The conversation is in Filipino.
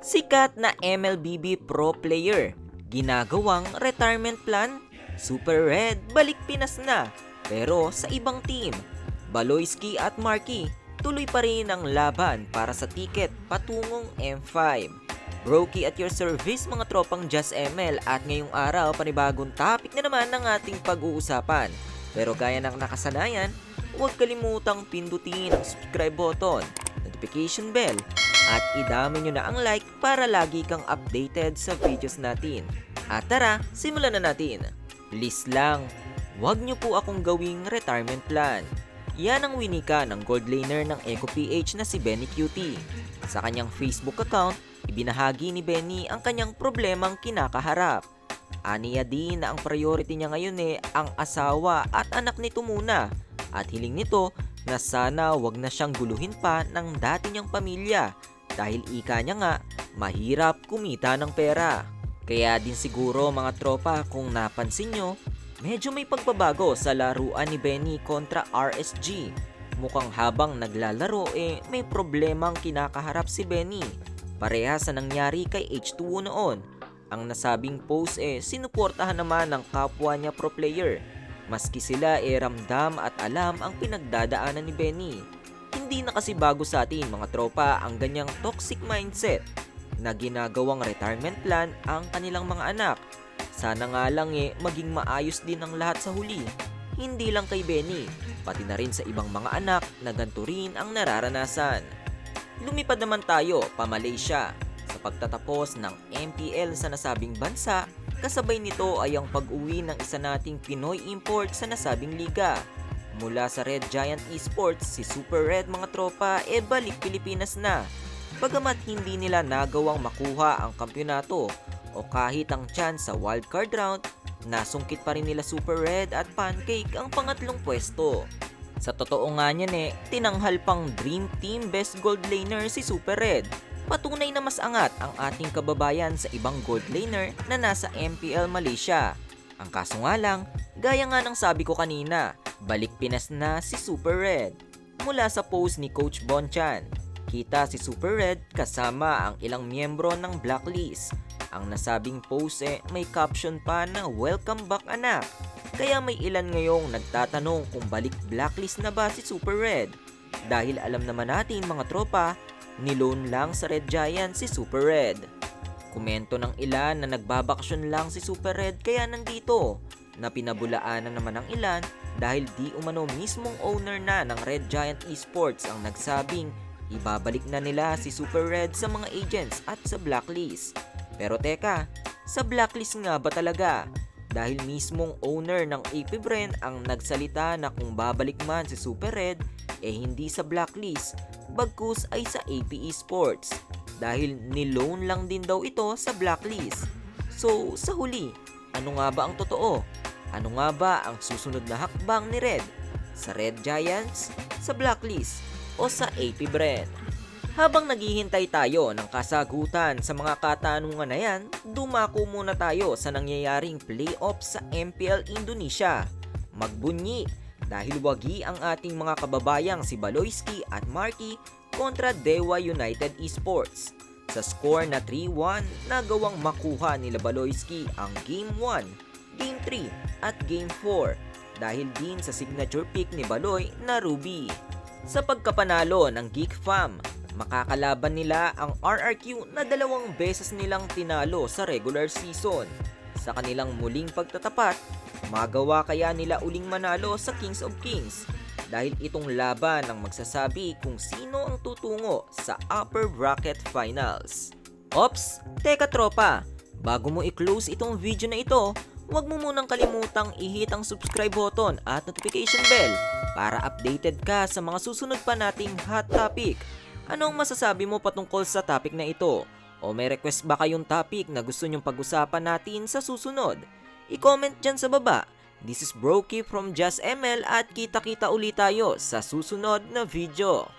Sikat na MLBB pro player, ginagawang retirement plan, Super Red balik Pinas na, pero sa ibang team. Baloyski at Marky, tuloy pa rin ang laban para sa tiket patungong M5. Brokey at your service mga tropang Just ML at ngayong araw panibagong topic na naman ng ating pag-uusapan. Pero gaya ng nakasanayan, huwag kalimutang pindutin ang subscribe button, notification bell, at idami nyo na ang like para lagi kang updated sa videos natin. At tara, simulan na natin. Please lang, huwag nyo po akong gawing retirement plan. Yan ang winika ng gold laner ng Eco PH na si Benny QT. Sa kanyang Facebook account, ibinahagi ni Benny ang kanyang problemang kinakaharap. Aniya din na ang priority niya ngayon eh ang asawa at anak nito muna at hiling nito na sana wag na siyang guluhin pa ng dati niyang pamilya dahil ika niya nga mahirap kumita ng pera. Kaya din siguro mga tropa kung napansin nyo, medyo may pagbabago sa laruan ni Benny kontra RSG. Mukhang habang naglalaro eh may problemang kinakaharap si Benny. Pareha sa nangyari kay H2O noon. Ang nasabing post eh sinuportahan naman ng kapwa niya pro player. Maski sila eh ramdam at alam ang pinagdadaanan ni Benny. Hindi na kasi bago sa atin mga tropa ang ganyang toxic mindset na ginagawang retirement plan ang kanilang mga anak. Sana nga lang eh maging maayos din ang lahat sa huli. Hindi lang kay Benny, pati na rin sa ibang mga anak na ganito rin ang nararanasan. Lumipad naman tayo pa Malaysia sa pagtatapos ng MPL sa nasabing bansa, kasabay nito ay ang pag-uwi ng isa nating Pinoy import sa nasabing liga. Mula sa Red Giant Esports, si Super Red mga tropa e balik Pilipinas na. Bagamat hindi nila nagawang makuha ang kampyonato o kahit ang chance sa wildcard round, nasungkit pa rin nila Super Red at Pancake ang pangatlong pwesto. Sa totoo nga niyan eh, tinanghal pang Dream Team Best Gold Laner si Super Red. Patunay na mas angat ang ating kababayan sa ibang gold laner na nasa MPL Malaysia. Ang kaso nga lang, gaya nga ng sabi ko kanina, balik Pinas na si Super Red. Mula sa post ni Coach Bonchan, kita si Super Red kasama ang ilang miyembro ng Blacklist. Ang nasabing post eh, may caption pa na welcome back anak. Kaya may ilan ngayong nagtatanong kung balik blacklist na ba si Super Red. Dahil alam naman natin mga tropa, niloan lang sa Red Giant si Super Red. Komento ng ilan na nagbabaksyon lang si Super Red kaya nandito, na pinabulaanan naman ng ilan dahil di umano mismong owner na ng Red Giant Esports ang nagsabing ibabalik na nila si Super Red sa mga agents at sa blacklist. Pero teka, sa blacklist nga ba talaga? Dahil mismong owner ng AP Brand ang nagsalita na kung babalik man si Super Red, eh hindi sa blacklist, bagkus ay sa AP Esports. Dahil niloan lang din daw ito sa blacklist. So, sa huli, ano nga ba ang totoo? Ano nga ba ang susunod na hakbang ni Red? Sa Red Giants, sa blacklist, o sa AP Brand? Habang naghihintay tayo ng kasagutan sa mga katanungan na yan, dumako muna tayo sa nangyayaring playoff sa MPL Indonesia. Magbunyi dahil wagi ang ating mga kababayang si Baloyski at Marky kontra Dewa United Esports. Sa score na 3-1, nagawang makuha nila Baloyski ang Game 1, Game 3 at Game 4 dahil din sa signature pick ni Baloy na Ruby. Sa pagkapanalo ng Geek Fam, makakalaban nila ang RRQ na dalawang beses nilang tinalo sa regular season. Sa kanilang muling pagtatapat, magawa kaya nila uling manalo sa Kings of Kings dahil itong laban ang magsasabi kung sino ang tutungo sa upper bracket finals. Ops, teka tropa, bago mo i-close itong video na ito, huwag mo munang kalimutang i-hit ang subscribe button at notification bell para updated ka sa mga susunod pa nating hot topic. Anong masasabi mo patungkol sa topic na ito? O may request ba kayong topic na gusto nyong pag-usapan natin sa susunod? I-comment dyan sa baba. This is Brokey from Just ML at kita-kita ulit tayo sa susunod na video.